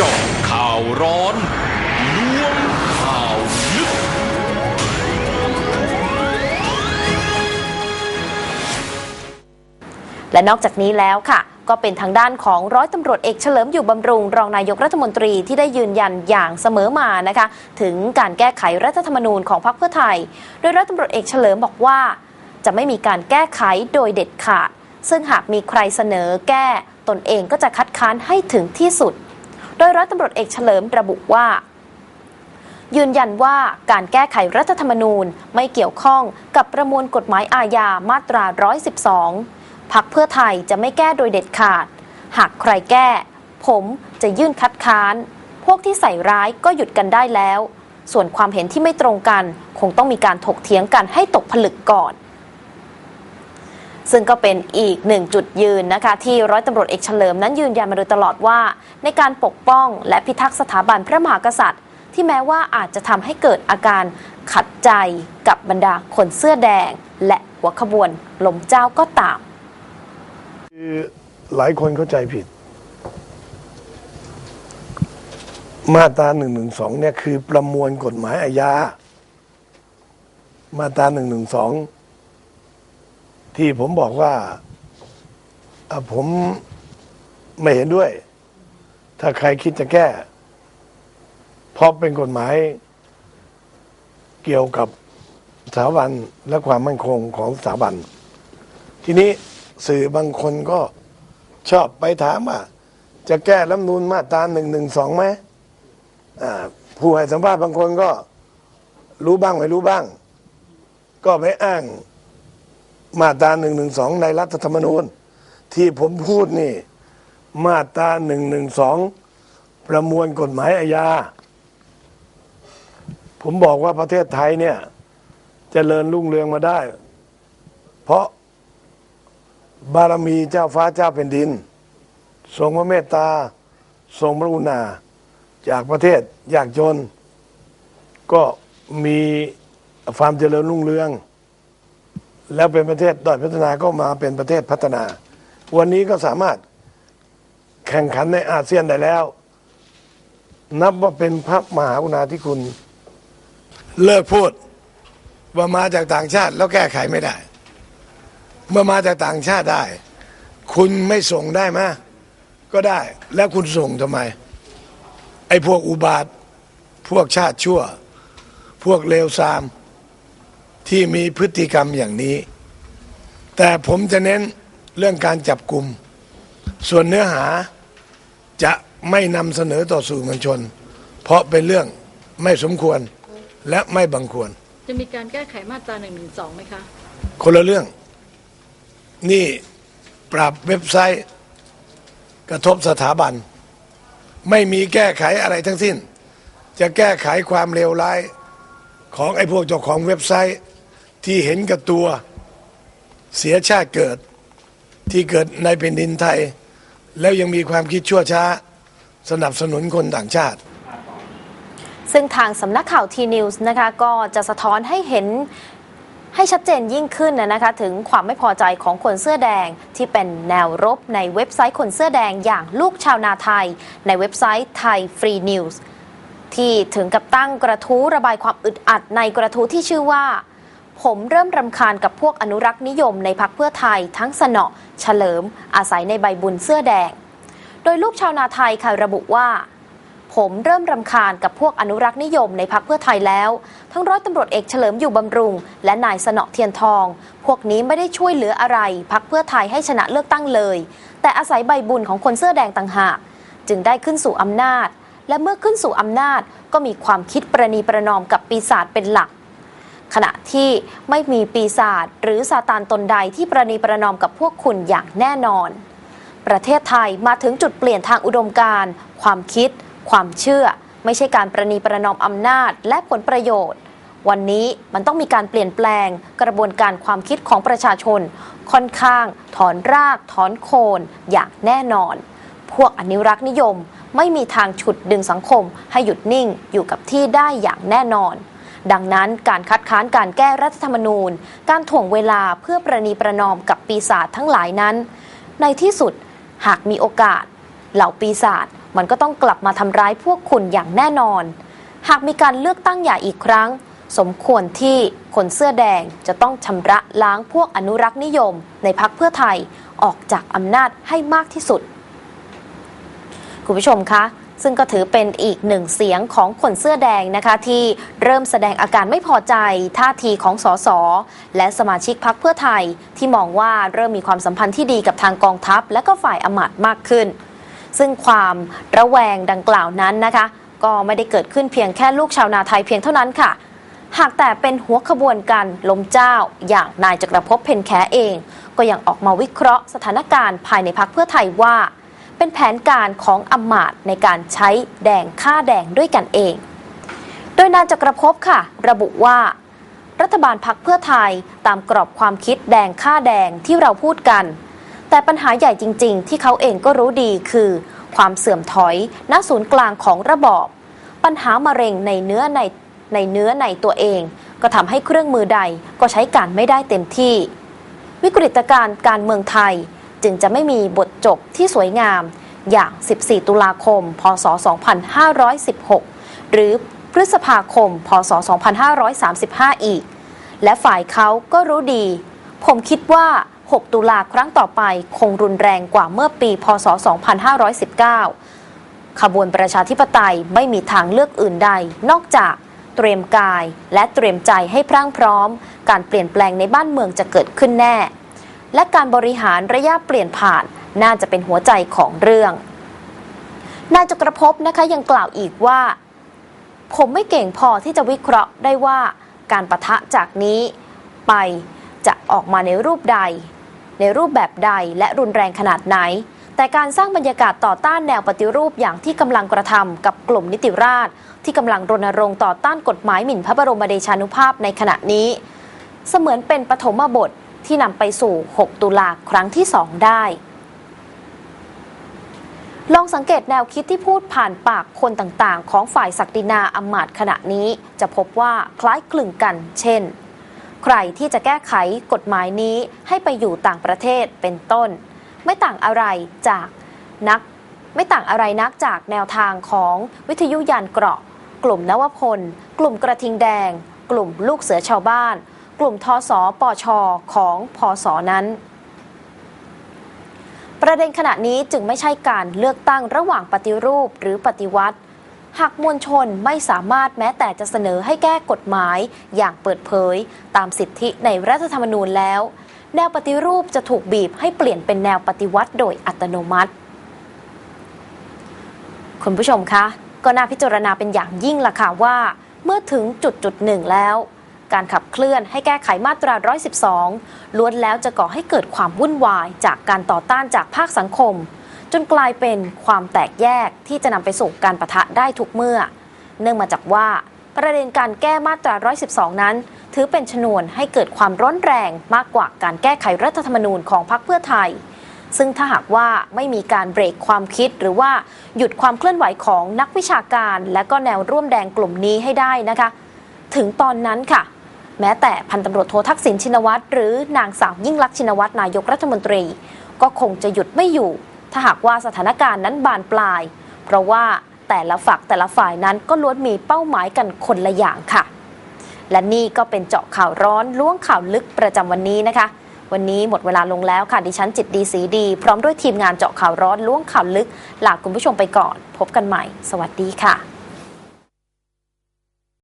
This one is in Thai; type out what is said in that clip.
จาะข่าวร้อนล้วงข่าวลึก และนอกจากนี้แล้วค่ะ ก็เป็นทางด้านของร้อยตำรวจเอกเฉลิมอยู่บำรุง รองนายกรัฐมนตรีที่ได้ยืนยันอย่างเสมอมานะคะ ถึงการแก้ไขรัฐธรรมนูญของพรรคเพื่อไทย โดยร้อยตำรวจเอกเฉลิมบอกว่า จะไม่มีการแก้ไขโดยเด็ดขาด ซึ่งหากมีใครเสนอแก้ตนเองก็จะคัดค้านให้ถึงที่สุด โดยร้อยตำรวจเอกเฉลิมระบุว่า ยืนยันว่าการแก้ไขรัฐธรรมนูญไม่เกี่ยวข้องกับประมวลกฎหมายอาญามาตรา 112 พักเพื่อไทยจะไม่แก้โดยเด็ดขาด หากใครแก้ ผมจะยื่นคัดค้าน พวกที่ใส่ร้ายก็หยุดกันได้แล้ว ส่วนความเห็นที่ไม่ตรงกัน คงต้องมีการถกเถียงกันให้ตกผลึกก่อน ซึ่งก็เป็นอีกหนึ่งจุดยืนนะคะ ที่ร้อยตำรวจเอกเฉลิมนั้นยืนยันมาโดยตลอดว่า ในการปกป้องและพิทักษ์สถาบันพระมหากษัตริย์ ที่แม้ว่าอาจจะทำให้เกิดอาการขัดใจกับบรรดาคนเสื้อแดง และหัวขบวนลมเจ้าก็ตามคือหลายคนเข้าใจผิด มาตราหนึ่งหนึ่งสองเนี่ยคือประมวลกฎหมายอาญามาตราหนึ่งหนึ่งสอง ที่ผมบอกว่าผมไม่เห็นด้วย ถ้าใครคิดจะแก้ เพราะเป็นกฎหมาย เกี่ยวกับสถาบันและความมั่นคงของสถาบัน ทีนี้สื่อบางคนก็ชอบไปถามว่า จะแก้รัฐมนูนมาตราหนึ่งหนึ่งสองไหมผู้ให้สัมภาษณ์บางคนก็รู้บ้างไม่รู้บ้าง ก็ไปอ้าง มาตราหนึ่งหนึ่งสองในรัฐธรรมนูญ ที่ผมพูดนี่ มาตราหนึ่งหนึ่งสองประมวลกฎหมายอาญา ผมบอกว่าประเทศไทยเนี่ยจเจริญรุ่งเรืองมาได้ เพราะบารมีเจ้าฟ้าเจ้าแผ่นดิน ทรงพระเมตตา ทรงพระกรุณา จากประเทศยากจน ก็มีความเจริญรุ่งเรือง แล้วเป็นประเทศด้อยพัฒนาก็มาเป็นประเทศพัฒนา วันนี้ก็สามารถแข่งขันในอาเซียนได้แล้ว นับว่าเป็นพระมหากรุณาธิคุณ เลิกพูดว่ามาจากต่างชาติแล้วแก้ไขไม่ได้ เมื่อมาจากต่างชาติได้ คุณไม่ส่งได้ไหมก็ได้แล้วคุณส่งทำไม ไอ้พวกอุบาท พวกชาติชั่ว พวกเลวทราม ที่มีพฤติกรรมอย่างนี้ แต่ผมจะเน้นเรื่องการจับกลุ่ม ส่วนเนื้อหาจะไม่นำเสนอต่อสื่อมวลชน เพราะเป็นเรื่องไม่สมควรและไม่บังควร จะมีการแก้ไขมาตรา1นึไหมคะ คนละเรื่อง นี่ปรับเว็บไซต์กระทบสถาบัน ไม่มีแก้ไขอะไรทั้งสิ้น จะแก้ไขความเลวร้ายของไอ้พวกเจ้าของเว็บไซต์ ที่เห็นกับตัวเสียชาติเกิด ที่เกิดในแผ่นดินไทย แล้วยังมีความคิดชั่วช้า สนับสนุนคนต่างชาติซึ่งทางสำนักข่าวทีนิวส์นะคะก็จะสะท้อนให้เห็นให้ชัดเจนยิ่งขึ้นนะนะคะถึงความไม่พอใจของคนเสื้อแดงที่เป็นแนวรบในเว็บไซต์คนเสื้อแดงอย่างลูกชาวนาไทย ในเว็บไซต์ไทยฟรีนิวส์ที่ถึงกับตั้งกระทู้ระบายความอึดอัดในกระทู้ที่ชื่อว่า ผมเริ่มรำคาญกับพวกอนุรักษ์นิยมในพักเพื่อไทย ทั้งสนอเฉลิม อาศัยในใบบุญเสื้อแดง โดยลูกชาวนาไทยค่ะระบุว่า ผมเริ่มรำคาญกับพวกอนุรักษ์นิยมในพักเพื่อไทยแล้ว ทั้งร้อยตำรวจเอกเฉลิมอยู่บำรุง และนายสนอเทียนทอง พวกนี้ไม่ได้ช่วยเหลืออะไรพักเพื่อไทยให้ชนะเลือกตั้งเลย แต่อาศัยใบบุญของคนเสื้อแดงต่างหาก จึงได้ขึ้นสู่อำนาจ และเมื่อขึ้นสู่อำนาจก็มีความคิดประนีประนอมกับปีศาจเป็นหลัก ขณะที่ไม่มีปีศาจหรือซาตานตนใดที่ประนีประนอมกับพวกคุณอย่างแน่นอน ประเทศไทยมาถึงจุดเปลี่ยนทางอุดมการณ์ความคิด ความเชื่อ ไม่ใช่การประนีประนอมอำนาจและผลประโยชน์ วันนี้มันต้องมีการเปลี่ยนแปลงกระบวนการความคิดของประชาชน ค่อนข้าง ถอนราก ถอนโคนอย่างแน่นอน พวกอนุรักษ์นิยมไม่มีทางฉุดดึงสังคม ให้หยุดนิ่งอยู่กับที่ได้อย่างแน่นอน ดังนั้นการคัดค้านการแก้รัฐธรรมนูญ การถ่วงเวลาเพื่อประนีประนอมกับปีศาจทั้งหลายนั้น ในที่สุดหากมีโอกาส เหล่าปีศาจมันก็ต้องกลับมาทำร้ายพวกคุณอย่างแน่นอน หากมีการเลือกตั้งใหญ่อีกครั้ง สมควรที่คนเสื้อแดงจะต้องชำระล้างพวกอนุรักษ์นิยม ในพักเพื่อไทยออกจากอำนาจให้มากที่สุด คุณผู้ชมคะ ซึ่งก็ถือเป็นอีกหนึ่งเสียงของคนเสื้อแดงนะคะ ที่เริ่มแสดงอาการไม่พอใจท่าทีของสสและสมาชิกพักเพื่อไทย ที่มองว่าเริ่มมีความสัมพันธ์ที่ดีกับทางกองทัพ และก็ฝ่ายอมาตมากขึ้น ซึ่งความระแวงดังกล่าวนั้นนะคะ ก็ไม่ได้เกิดขึ้นเพียงแค่ลูกชาวนาไทยเพียงเท่านั้นค่ะหากแต่เป็นหัวขบวนการล้มเจ้า อย่างนายจักรภพเพนแคเอง ก็ยังออกมาวิเคราะห์สถานการณ์ภายในพักเพื่อไทยว่า เป็นแผนการของอำมาตย์ในการใช้แดงฆ่าแดงด้วยกันเอง โดยนายจักรภพค่ะ ระบุว่า รัฐบาลพักเพื่อไทยตามกรอบความคิดแดงฆ่าแดงที่เราพูดกัน แต่ปัญหาใหญ่จริง ๆ ที่เขาเองก็รู้ดีคือ ความเสื่อมถอยณศูนย์กลางของระบอบ ปัญหามะเร็งในเนื้อในในเนื้อในตัวเอง ก็ทำให้เครื่องมือใดก็ใช้การไม่ได้เต็มที่ วิกฤตการณ์การเมืองไทย จึงจะไม่มีบทจบที่สวยงามอย่าง 14 ตุลาคม พศ 2516 หรือพฤษภาคม พศ 2535 อีก และฝ่ายเขาก็รู้ดี ผมคิดว่า 6 ตุลาครั้งต่อไปคงรุนแรงกว่าเมื่อปี พศ 2519 ขบวนประชาธิปไตยไม่มีทางเลือกอื่นใด นอกจากเตรียมกายและเตรียมใจให้พรั่งพร้อม การเปลี่ยนแปลงในบ้านเมืองจะเกิดขึ้นแน่ และการบริหารระยะเปลี่ยนผ่าน น่าจะเป็นหัวใจของเรื่อง นายจักรภพนะคะยังกล่าวอีกว่า ผมไม่เก่งพอที่จะวิเคราะห์ได้ว่า การประทะจากนี้ไปจะออกมาในรูปใด ในรูปแบบใดและรุนแรงขนาดไหน แต่การสร้างบรรยากาศต่อต้านแนวปฏิรูปอย่างที่กำลังกระทำกับกลุ่มนิติราษฎร์ที่กำลังรณรงค์ต่อต้านกฎหมายหมิ่นพระบรมเดชานุภาพในขณะนี้ เสมือนเป็นปฐมบท ที่นำไปสู่ 6 ตุลาครั้งที่ 2 ได้ ลองสังเกตแนวคิดที่พูดผ่านปากคนต่างๆ ของฝ่ายศักดินาอำมาตย์ขณะนี้ จะพบว่าคล้ายคลึงกัน เช่น ใครที่จะแก้ไขกฎหมายนี้ให้ไปอยู่ต่างประเทศเป็นต้น ไม่ต่างอะไรจากนักไม่ต่างอะไรนักจากแนวทางของวิทยุยานเกราะ กลุ่มนวพล กลุ่มกระทิงแดง กลุ่มลูกเสือชาวบ้าน กลุ่มทศปชของพศนั้น ประเด็นขณะนี้จึงไม่ใช่การเลือกตั้งระหว่างปฏิรูปหรือปฏิวัติ หากมวลชนไม่สามารถแม้แต่จะเสนอให้แก้กฎหมายอย่างเปิดเผย ตามสิทธิในรัฐธรรมนูญแล้ว แนวปฏิรูปจะถูกบีบให้เปลี่ยนเป็นแนวปฏิวัติโดยอัตโนมัติ คุณผู้ชมคะก็น่าพิจารณาเป็นอย่างยิ่งล่ะค่ะว่า เมื่อถึงจุดจุดหนึ่งแล้ว การขับเคลื่อนให้แก้ไขมาตรา 112 ล้วนแล้วจะก่อให้เกิดความวุ่นวายจากการต่อต้านจากภาคสังคม จนกลายเป็นความแตกแยกที่จะนำไปสู่การประทะได้ทุกเมื่อ เนื่องมาจากว่าประเด็นการแก้มาตรา 112 นั้น ถือเป็นชนวนให้เกิดความร้อนแรงมากกว่าการแก้ไขรัฐธรรมนูญของพรรคเพื่อไทย ซึ่งถ้าหากว่าไม่มีการเบรกความคิดหรือว่าหยุดความเคลื่อนไหวของนักวิชาการ และก็แนวร่วมแดงกลุ่มนี้ให้ได้นะคะ ถึงตอนนั้นค่ะ แม้แต่พันตำรวจโททักษิณชินวัตรหรือนางสาวยิ่งลักษณ์ชินวัตรนายกรัฐมนตรี ก็คงจะหยุดไม่อยู่ ถ้าหากว่าสถานการณ์นั้นบานปลาย เพราะว่าแต่ละฝักแต่ละฝ่ายนั้นก็ล้วนมีเป้าหมายกันคนละอย่างค่ะ และนี่ก็เป็นเจาะข่าวร้อนล้วงข่าวลึกประจำวันนี้นะคะ วันนี้หมดเวลาลงแล้วค่ะดิฉันจิตดีสีดี พร้อมด้วยทีมงานเจาะข่าวร้อนล้วงข่าวลึกลาคุณผู้ชมไปก่อน พบกันใหม่ สวัสดีค่ะ